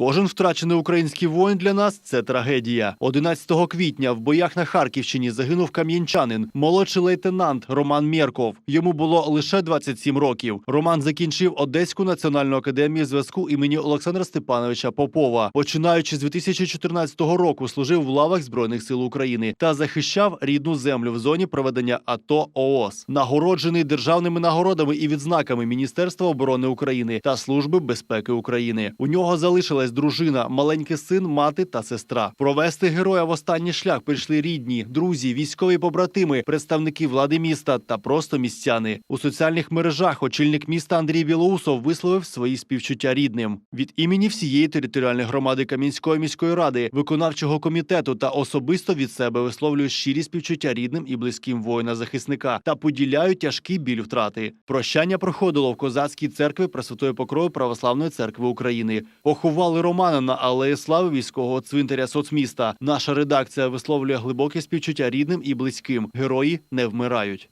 Кожен втрачений український воїн для нас це трагедія. 11 квітня в боях на Харківщині загинув кам'янчанин, молодший лейтенант Роман Мєрков. Йому було лише 27 років. Роман закінчив Одеську національну академію зв'язку імені Олександра Степановича Попова. Починаючи з 2014 року, служив в лавах збройних сил України та захищав рідну землю в зоні проведення АТО ООС. Нагороджений державними нагородами і відзнаками Міністерства оборони України та Служби безпеки України. У нього залишилась дружина, маленький син, мати та сестра. Провести героя в останній шлях прийшли рідні, друзі, військові побратими, представники влади міста та просто містяни. У соціальних мережах очільник міста Андрій Білоусов висловив свої співчуття рідним від імені всієї територіальної громади Кам'янської міської ради, виконавчого комітету та особисто від себе висловлюю щирі співчуття рідним і близьким воїна-захисника та поділяю тяжкий біль втрати. Прощання проходило в козацькій церкві Пресвятої Покрови Православної церкви України. Поховали Романа на алеї слави військового цвинтаря соцміста. Наша редакція висловлює глибоке співчуття рідним і близьким. Герої не вмирають.